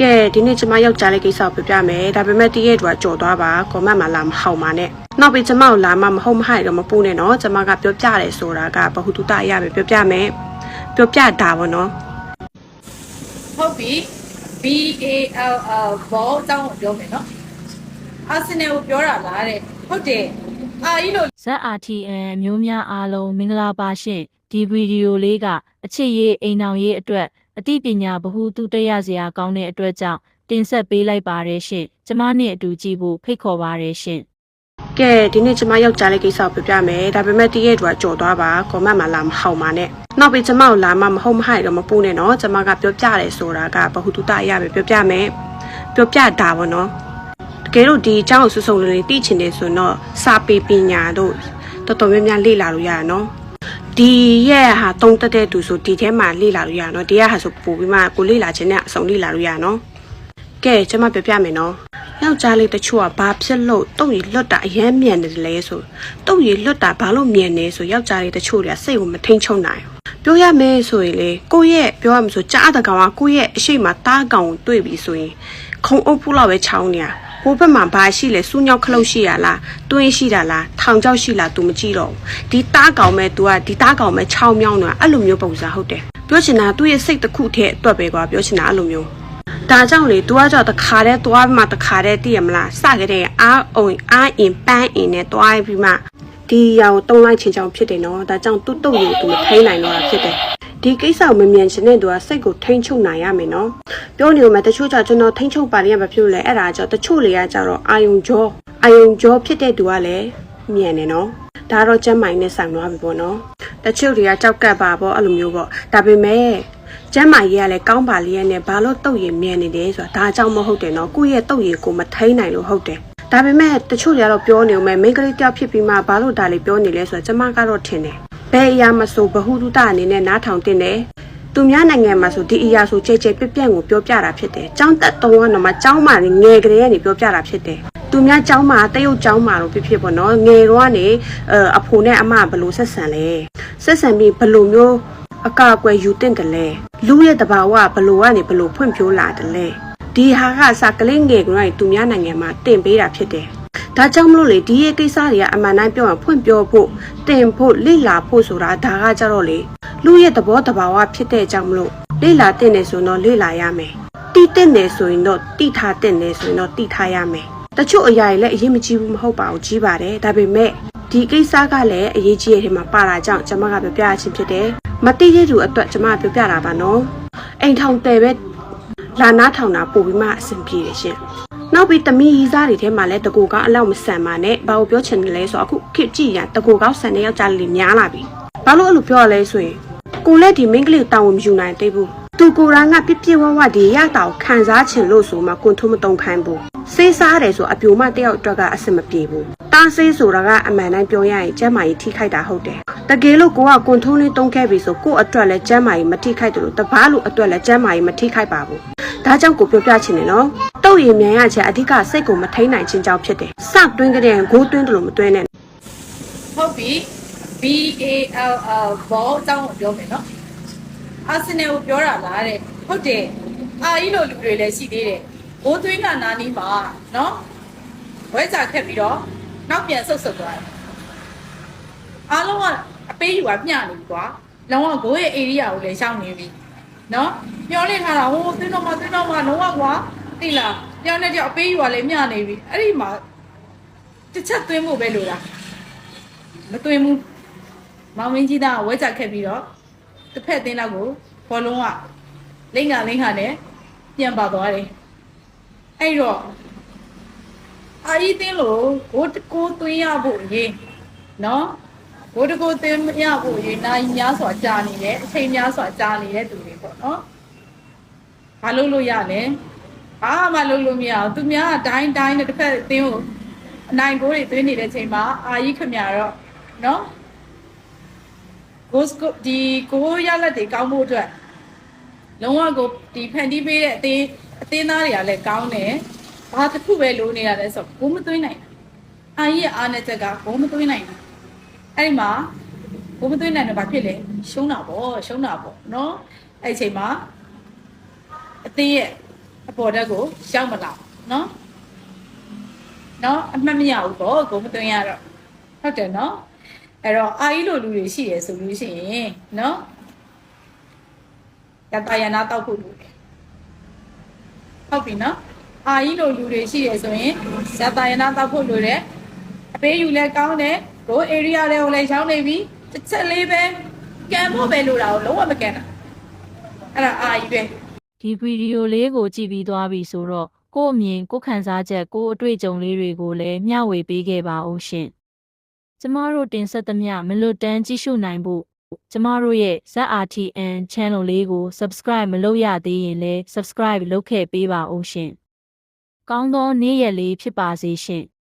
ကဲဒီနေ့ကျမယောက်ျားလေးကိစ္စကိုပြောပြမယ်ဒါပေမဲ့တည့်ရဲ့တူကကြော်သွားပါကောမန့်မှာလာမဟောက်ပါနဲ့နောက်ပြီးကျမကိုလာမမဟုတ်မဟိုက်တော့မပူနဲ့နော်ကျမကပြောပြတယ်ဆိုတာကဘ ഹു တုတအရပဲပြောပြမယ်ပြောပြတာပေါ့နော်ဟုတ်ပြီ B A L L ဘောအကြောင်းကိုပြောမယ်နော်အာဆင်နယ်ကိုပြောတာလားတဲ့ဟုတ်တယ်အာကြီးလို့ ZRTN မျိုးများအားလုံးမင်္ဂလာပါရှင်ဒီဗီဒီယိုလေးကအချစ်ရေးအိမ်အောင်ရေးအတွက် အသိပညာဗဟုသုတရစရာကောင်းတဲ့အတွက်ကြောင့်တင်ဆက်ပေးလိုက်ပါရရှင်ကျမနဲ့အတူကြည့်ဖို့ဖိတ်ခေါ်ပါရရှင်ကဲဒီနေ့ကျမယောက်ျားလေးကိစ္စကိုပြောပြမယ်ဒါပေမဲ့တည့်ရဲ့တူကကြော်သွားပါကောမန့်မှာလာမဟောက်ပါနဲ့နောက်ပြီးကျမကိုလာမမဟုတ်မဟိုက်တော့မပူနဲ့နော်ကျမကပြောပြတယ်ဆိုတာကဘ ഹു တုတအရပဲပြောပြမယ်ပြောပြတာပေါ့နော်တကယ်လို့ဒီအကြောင်းကိုစုစုံလေးလေးသိချင်တယ်ဆိုတော့စာပေပညာတို့တော်တော်များများလေ့လာလို့ရရနော် ဒီရဲ့ဟာတုံးတက်တဲ့သူဆိုဒီထဲမှာလေ့လာလို့ရနော်ဒီရဲ့ဟာဆိုပို့ပြီးမှကိုလေ့လာခြင်းနဲ့အစုံလေ့လာလို့ရနော်ကဲကျွန်မပြပြမယ်နော်ယောက်ျားလေးတချို့ကဘာဖြစ်လို့တုတ်ရီလွတ်တာအရင်မြန်တယ်လဲဆိုတုတ်ရီလွတ်တာဘာလို့မြန်နေဆိုယောက်ျားလေးတချို့တွေကစိတ်ကိုမထိန်ချုံနိုင်ဘူးပြောရမယ်ဆိုရင်လေကိုယ့်ရဲ့ပြောရမှာဆိုကြားတဲ့ကောင်ကကိုယ့်ရဲ့အရှိမတားကောင်ကိုတွေ့ပြီဆိုရင်ခုံအုပ်ဖူးလောက်ပဲချောင်းနေရ ဟိုဘက်မှာဘာရှိလဲစူးညောက်ခလုတ်ရှိရလားတွင်းရှိတာလားထောင်ချောက်ရှိလား तू မကြည့်တော့ဘူးဒီတားကောင်မဲ့ तू ကဒီတားကောင်မဲ့ချောင်းမြောင်းနေတာအဲ့လိုမျိုးပုံစံဟုတ်တယ်ပြောချင်တာသူ့ရဲ့စိတ်တစ်ခုထဲအတွက်ပဲကွာပြောချင်တာအဲ့လိုမျိုးဒါကြောင့်လေ तू ကကြောက်တခါတည်းသွားပြီးမှတခါတည်းသိရမလားစကြတဲ့အာအုံအာအင်ပန်းအင်နဲ့သွားပြီးမှဒီရောင်တုံးလိုက်ချင်ချောင်းဖြစ်တယ်နော်ဒါကြောင့်သူ့တုတ်ရည် तू မထိန်နိုင်တော့တာဖြစ်တယ် ဒီကိစ္စကိုမမြန်ချင်တဲ့သူကစိတ်ကိုထိန်ချုပ်နိုင်ရမယ်နော်ပြောနေမှာတချို့ကြောင့်ကျွန်တော်ထိန်းချုပ်ပါရရမဖြစ်လို့လဲအဲ့ဒါကြောင့်တချို့တွေကကြတော့အာယုံကြောအာယုံကြောဖြစ်တဲ့သူကလည်းမြန်နေနော်ဒါတော့ကျမ်းမိုင်နဲ့ဆိုင်သွားပြီပေါ့နော်တချို့တွေကကြောက်ကပ်ပါပေါ့အဲ့လိုမျိုးပေါ့ဒါပေမဲ့ကျမ်းမိုင်ကြီးကလည်းကောင်းပါလေးရဲ့နဲ့ဘာလို့တုတ်ရည်မြန်နေတယ်ဆိုတာဒါကြောင့်မဟုတ်တယ်နော်ကိုယ့်ရဲ့တုတ်ရည်ကိုမထိန်းနိုင်လို့ဟုတ်တယ်ဒါပေမဲ့တချို့တွေကတော့ပြောနေဦးမယ်မိန်းကလေးတယောက်ဖြစ်ပြီးမှဘာလို့ဒါလေးပြောနေလဲဆိုတာကျမကတော့ထင်တယ် ဘယ်အရာမဆိုဘဟုတုတအနေနဲ့နားထောင်တင်တယ် သူများနိုင်ငံမှာဆိုဒီအရာဆိုကြဲကြဲပြက်ပြန့်ကိုပြောပြတာဖြစ်တယ်။ចောင်းတက်တုံးကတော့မှចောင်းမာနေငယ်ကလေးကနေပြောပြတာဖြစ်တယ်။သူများចောင်းမာတရုတ်ចောင်းမာလို့ဖြစ်ဖြစ်ပေါ့နော်။ငယ်တော့ကနေအအဖိုနဲ့အမဘယ်လို့ဆက်ဆံလဲ။ဆက်ဆံပြီးဘယ်လိုမျိုးအကာအကွယ်ယူတင်တယ်လဲ။လူရဲ့တဘာဝဘယ်လိုကနေဘယ်လိုဖွင့်ပြိုးလာတယ်လဲ။ဒီဟာကစကလေးငယ်ကလေးသူများနိုင်ငံမှာတင်ပေးတာဖြစ်တယ်။ ဒါကြောင့်မလို့လေဒီရဲ့ကိစ္စတွေကအမှန်တိုင်းပြောရင်ဖွင့်ပြောဖို့တင်ဖို့လိလာဖို့ဆိုတာဒါကကြတော့လေလူရဲ့သဘောတဘာဝဖြစ်တဲ့အကြောင်းမလို့လိလာတင်နေဆိုတော့လိလာရမယ်တီးတင်နေဆိုရင်တော့တီထားတင်နေဆိုရင်တော့တီထားရမယ်တချို့အရာတွေလည်းအရေးမကြီးဘူးမဟုတ်ပါဘူးကြီးပါတယ်ဒါပေမဲ့ဒီကိစ္စကလည်းအရေးကြီးတဲ့ထဲမှာပါတာကြောင့်ကျွန်မကပြောပြရချင်းဖြစ်တယ်မတိတဲ့သူအတွက်ကျွန်မပြောပြတာပါနော်အိမ်ထောင်တယ်ပဲလာနာထောင်တာပို့ပြီးမှအဆင်ပြေတယ်ရှင် နောက်ပြီးတမီရီစားတွေထဲမှာလည်းတကူကောင်းအလောက်မဆန်ပါနဲ့ဘာလို့ပြောချင်တယ်လဲဆိုတော့အခုခေတ်ကြည့်ရတကူကောင်းဆန်တဲ့ယောက်ျားလေးများလာပြီဘာလို့အဲ့လိုပြောရလဲဆိုရင်ကိုလည်းဒီမိန်းကလေးကိုတာဝန်မယူနိုင်သေးဘူးသူကိုယ်တိုင်ကပြပြဝဝဒီရတာကိုခံစားချင်လို့ဆိုမှကွန်ထုံးမတုံခိုင်းဘူးစေးစားတယ်ဆိုအပြိုမတယောက်အတွက်ကအဆင်မပြေဘူးတားဆေးဆိုတာကအမှန်တိုင်းပြောရရင်ကျမ်းမာရေးထိခိုက်တာဟုတ်တယ်တကယ်လို့ကိုကကွန်ထုံးလေးတုံးခဲ့ပြီဆိုကို့အတွက်လည်းကျမ်းမာရေးမထိခိုက်တယ်လို့တပားလို့အတွက်လည်းကျမ်းမာရေးမထိခိုက်ပါဘူးဒါကြောင့်ကိုပြောပြချင်တယ်နော် တုတ်ရည်မြန်ရချက်အဓိကစိတ်ကိုမထိန်နိုင်ခြင်းကြောင့်ဖြစ်တယ်စတွင်းကြတဲ့ဂိုးတွင်းတယ်လို့မတွင်းနဲ့ဟုတ်ပြီ B A L L ဘောအကြောင်းကိုပြောမယ်နော်အာဆင်နယ်ကိုပြောတာလားတဲ့ဟုတ်တယ်အာကြီးလို့လူတွေလည်းရှိသေးတယ်ဘိုးသွင်းကနာနီးမှာနော်ဝဲကြခက်ပြီးတော့နောက်ပြန်ဆုတ်ဆုတ်သွားတယ်အားလုံးကအပေးယူကမျှနေပြီကွာလောကဂိုးရဲ့ area ကိုလည်းရှောင်းနေပြီနော်မျောလင့်ထားတာဟိုသွင်းတော့မှသွင်းတော့မှလုံးဝကွာ သိလားပြောင်းနေကြအပေးယူကလည်းမျှနေပြီအဲ့ဒီမှာတစ်ချက်သွင်းဖို့ပဲလိုတာမတွင်ဘူးမောင်မင်းကြီးသားကဝဲကြခဲ့ပြီးတော့တစ်ဖက်အသင်းလောက်ကိုဘောလုံးကလိမ့်ကလိမ့်ခါနဲ့ပြန်ပါသွားတယ်အဲ့တော့အာကြီးတင်းလို့ဂိုးတကိုးသွင်းရဖို့ရေးနော်ဂိုးတကိုးသွင်းရဖို့ရေးနိုင်များစွာကြာနေတယ်အချိန်များစွာကြာနေတဲ့သူတွေပေါ့နော်ဘာလို့လို့ရလဲ ဘာမှလုပ်လို့မရအောင်သူများကတိုင်းတိုင်းနဲ့တစ်ဖက်အသင်းကိုအနိုင်ဂိုးတွေသွင်းနေတဲ့အချိန်မှာအာကြီးခမရတော့နော်ကိုစကိုဒီကိုရလက်တွေကောင်းဖို့အတွက်လုံးဝကိုဒီဖန်တီးပေးတဲ့အသေးအသေးသားတွေကလည်းကောင်းတယ်ဘာတစ်ခုပဲလိုနေရလဲဆိုတော့ကိုမသွင်းနိုင်ဘူးအာကြီးရဲ့အားနဲ့ချက်ကကိုမသွင်းနိုင်ဘူးအဲ့ဒီမှာကိုမသွင်းနိုင်တော့ဘာဖြစ်လဲရှုံးတာပေါ့ရှုံးတာပေါ့နော်အဲ့ဒီအချိန်မှာအသေးရဲ့ အပေါ်တက်ကိုရောက်မလာနော်နော်အမှတ်မရဘူးပေါ့ကိုမသွင်းရတော့ဟုတ်တယ်နော်အဲ့တော့အာကြီးလိုလူတွေရှိရဆိုလို့ရှိရင်နော်ရတရနာတောက်ဖို့လူတယ်ဟုတ်ပြီနော်အာကြီးလိုလူတွေရှိရဆိုရင်ရတရနာတောက်ဖို့လူတယ်အပေးယူလဲကောင်းတယ်ကို area တွေကိုလည်းရောင်းနေပြီတစ်ချက်လေးပဲကန်ဖို့ပဲလို့တာကိုလုံးဝမကန်တာအဲ့ဒါအာကြီးပဲ ဒီဗီဒီယိုလေးကိုကြည့်ပြီးသွားပြီဆိုတော့ကို့အမြင်ကိုယ်ခံစားချက်ကိုယ်အတွေ့အကြုံလေးတွေကိုလည်းမျှဝေပေးခဲ့ပါဦးရှင်။ကျမတို့တင်ဆက်သမျှမလွတ်တမ်းကြည့်ရှုနိုင်ဖို့ကျမတို့ရဲ့ ZRTN channel လေးကို subscribe မလုပ်ရသေးရင်လည်း subscribe လုပ်ခဲ့ပေးပါဦးရှင်။ကောင်းသောနေ့ရက်လေးဖြစ်ပါစေရှင်။